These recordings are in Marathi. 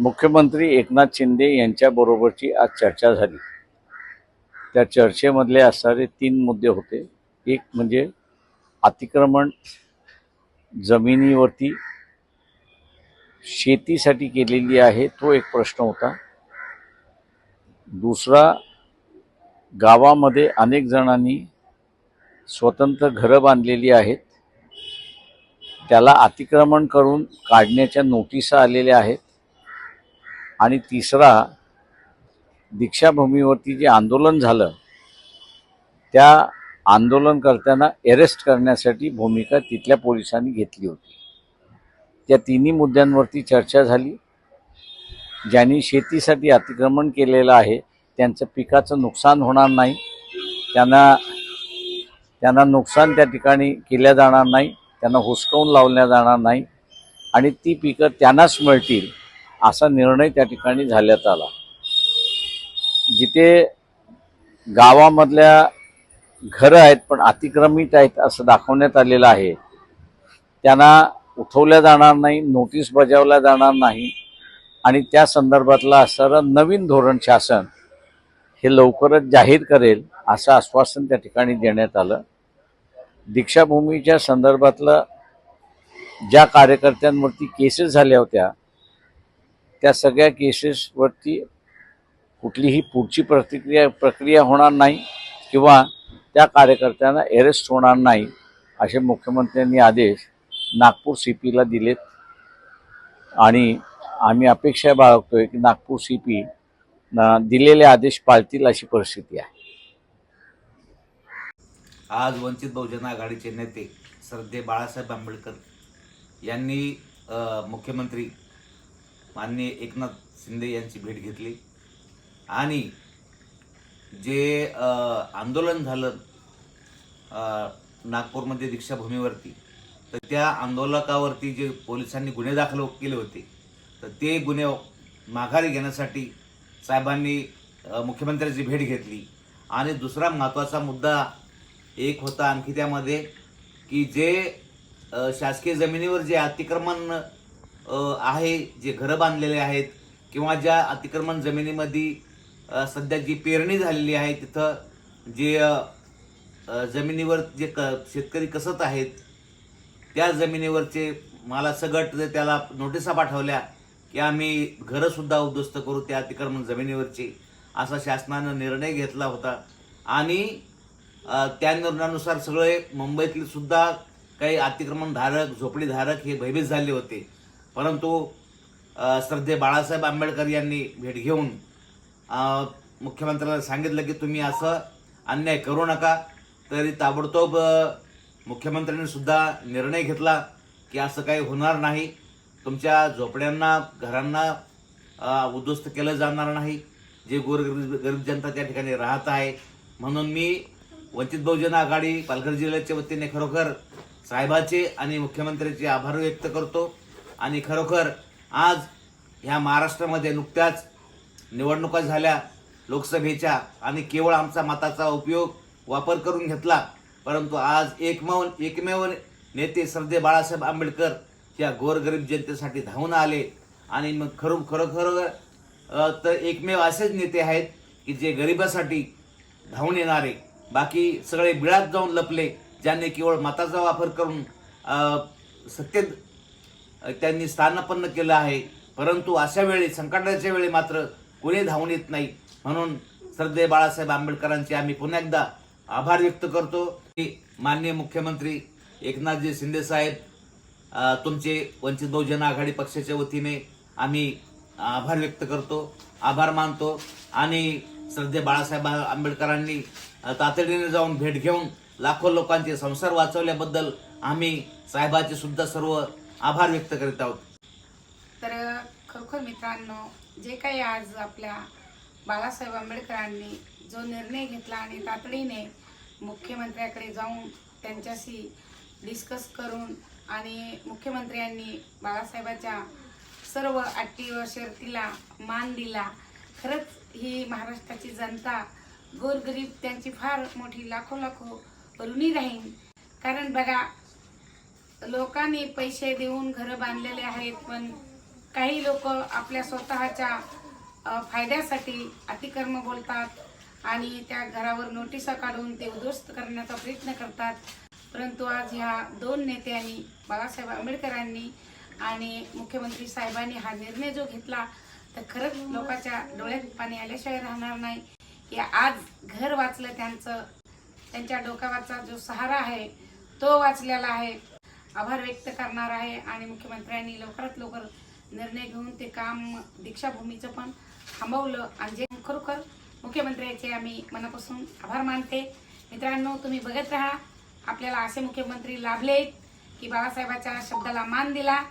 मुख्यमंत्री एकनाथ शिंदे यांच्याबरोबरची आज चर्चा झाली. त्या चर्चेमधले असणारे तीन मुद्दे होते. एक म्हणजे अतिक्रमण जमिनीवरती शेतीसाठी केलेली आहे तो एक प्रश्न होता. दुसरा गावामध्ये अनेक जणांनी स्वतंत्र घरं बांधलेली आहेत. त्याला अतिक्रमण करून काढण्याच्या नोटिसा आलेल्या आहेत. आणि तिसरा दीक्षाभूमीवरती जे आंदोलन झालं त्या आंदोलनकर्त्यांना अरेस्ट करण्यासाठी भूमिका तिथल्या पोलिसांनी घेतली होती. त्या तिन्ही मुद्द्यांवरती चर्चा झाली. ज्यांनी शेतीसाठी अतिक्रमण केलेलं आहे त्यांचं पिकाचं नुकसान होणार नाही. त्यांना त्यांना नुकसान त्या ठिकाणी केल्या जाणार नाही. त्यांना हुसकावून लावल्या जाणार नाही. आणि ती पिकं त्यांनाच मिळतील. असा निर्णय त्या ठिकाणी झाल्यात आला. जिथे गावामधल्या घरं आहेत पण अतिक्रमित आहेत असं दाखवण्यात आलेलं आहे. त्यांना उठवल्या जाणार नाही नोटीस बजावल्या जाणार नाही आणि त्या संदर्भातलं असणारं नवीन धोरण शासन हे लवकरच जाहीर करेल असं आश्वासन त्या ठिकाणी देण्यात आलं. दीक्षाभूमीच्या संदर्भातलं ज्या कार्यकर्त्यांवरती केसेस झाल्या होत्या त्या सगळ्या केसेसवरती कुठलीही पुढची प्रतिक्रिया प्रक्रिया होणार नाही किंवा त्या कार्यकर्त्यांना अरेस्ट होणार नाही असे मुख्यमंत्र्यांनी आदेश नागपूर सी पीला दिलेत. आणि आम्ही अपेक्षा बाळगतोय की नागपूर सी पी दिलेले आदेश पाळतील अशी परिस्थिती आहे. आज वंचित बहुजन आघाडीचे नेते श्रद्धे बाळासाहेब आंबेडकर यांनी मुख्यमंत्री माननीय एकनाथ शिंदे यांची भेट घेतली. आणि जे आंदोलन झालं नागपूरमध्ये दीक्षाभूमीवरती तर त्या आंदोलकावरती जे पोलिसांनी गुन्हे दाखल केले होते तर ते गुन्हे माघारी घेण्यासाठी साहेबांनी मुख्यमंत्र्यांची भेट घेतली. आणि दुसरा महत्त्वाचा मुद्दा एक होता आणखी त्यामध्ये की जे शासकीय जमिनीवर जे अतिक्रमण आहे जे घरं बांधलेले आहेत किंवा ज्या अतिक्रमण जमिनीमध्ये सध्या जी पेरणी झालेली आहे तिथं जे जमिनीवर जे क शेतकरी कसत आहेत त्या जमिनीवरचे मला सगट जे त्याला नोटिसा पाठवल्या की आम्ही घरंसुद्धा उद्ध्वस्त करू त्या अतिक्रमण जमिनीवरची असा शासनानं निर्णय घेतला होता. आणि त्या निर्णयानुसार सगळे मुंबईतील सुद्धा काही अतिक्रमणधारक झोपडीधारक हे भयभीत झाले होते. परंतु श्रद्धे बाळासाहेब आंबेडकर यांनी भेट घेऊन मुख्यमंत्र्याला मुख्यमंत्र्यांना सांगितलं की तुम्ही असं अन्याय करू नका तरी ताबडतोब मुख्यमंत्र्यांनीसुद्धा मुख्यमंत्र्यांनी सुद्धा निर्णय घेतला की असं काही होणार नाही. तुमच्या झोपड्यांना घरांना उद्ध्वस्त केलं जाणार नाही. जे गोरगरीब गरीब जनता त्या ठिकाणी राहत आहे. म्हणून मी वंचित बहुजन आघाडी पालघर जिल्ह्याच्या वतीने खरोखर साहेबाचे आणि मुख्यमंत्र्यांचे आभार व्यक्त करतो. आणि खरोखर आज ह्या महाराष्ट्रामध्ये नुकत्याच निवडणुका झाल्या लोकसभेच्या आणि केवळ आमचा मताचा उपयोग वापर करून घेतला. परंतु आज एकमेव एकमेव नेते श्रद्धे बाळासाहेब आंबेडकर या गोरगरीब जनतेसाठी धावून आले. आणि मग खरो खरोखर तर एकमेव असेच नेते आहेत की जे गरिबासाठी धावून येणारे. बाकी सगळे बिळात जाऊन लपले ज्यांनी केवळ मताचा वापर करून सत्तेत त्यांनी स्थानापन्न केलं आहे. परंतु अशा वेळी संकटाच्या वेळी मात्र कोणी धावून येत नाही. म्हणून श्रद्धे बाळासाहेब आंबेडकरांचे आम्ही पुन्हा एकदा आभार व्यक्त करतो. की माननीय मुख्यमंत्री एकनाथजी शिंदे साहेब तुमचे वंचित बहुजन आघाडी पक्षाच्या वतीने आम्ही आभार व्यक्त करतो. आभार मानतो. आणि श्रद्धे बाळासाहेब आंबेडकरांनी तातडीने जाऊन भेट घेऊन लाखो लोकांचे संसार वाचवल्याबद्दल आम्ही साहेबाचे सुद्धा सर्व आभार व्यक्त करीत आहोत. तर खरोखर मित्रांनो जे काही आज आपल्या बाळासाहेब आंबेडकरांनी जो निर्णय घेतला आणि तातडीने मुख्यमंत्र्याकडे जाऊन त्यांच्याशी डिस्कस करून आणि मुख्यमंत्र्यांनी बाळासाहेबाच्या सर्व अटी व शर्तीला मान दिला खरंच ही महाराष्ट्राची जनता गोरगरीब त्यांची फार मोठी लाखो लाखो ऋणी राहील कारण बघा लोकांनी पैसे देऊन घरं बांधलेले आहेत पण काही लोक आपल्या स्वतःच्या फायद्यासाठी अतिकर्म बोलतात आणि त्या घरावर नोटिसा काढून ते उद्ध्वस्त करण्याचा प्रयत्न करतात. परंतु आज ह्या दोन नेत्यांनी बाबासाहेब आंबेडकरांनी आणि मुख्यमंत्री साहेबांनी हा निर्णय जो घेतला तर खरंच लोकांच्या डोळ्यात पाणी आल्याशिवाय राहणार नाही. की आज घर वाचलं त्यांचं त्यांच्या डोक्यावरचा जो सहारा आहे तो वाचलेला आहे. आभार व्यक्त करणार आहे आणि मुख्यमंत्र्यांनी लवकरात लवकर निर्णय घेऊन ते काम दीक्षाभूमीचं पण थांबवलं. आणि जे खरोखर मुख्यमंत्र्याचे आम्ही मनापासून आभार मानते. मित्रांनो तुम्ही बघत राहा. आपल्याला असे मुख्यमंत्री लाभलेत की बाबासाहेबाच्या शब्दाला मान दिला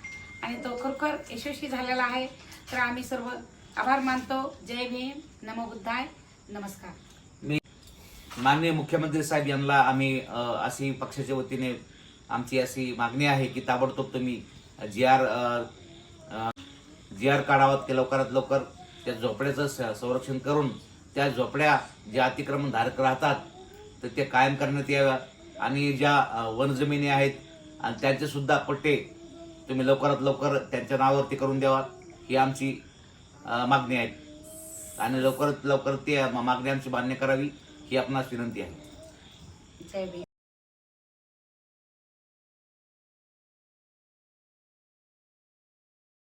आणि तो खरोखर यशस्वी झालेला आहे. तर आम्ही सर्व आभार मानतो. जय भीम. नमो बुद्धाय. नमस्कार. मी माननीय मुख्यमंत्री साहेब यांना आम्ही असे पक्षाच्या वतीने आमची अशी मागणी आहे की ताबडतोब तुम्ही जी आर जी आर काढावात की लवकरात लवकर त्या झोपड्याचं संरक्षण करून त्या झोपड्या ज्या अतिक्रमण धारक राहतात तर ते कायम करण्यात याव्या. आणि ज्या वनजमिनी आहेत आणि त्यांचे सुद्धा पट्टे तुम्ही लवकरात लवकर त्यांच्या नावावरती करून द्यावा. ही आमची मागणी आहे. आणि लवकरात लवकर ती मागणी आमची मान्य करावी ही आपणास विनंती आहे.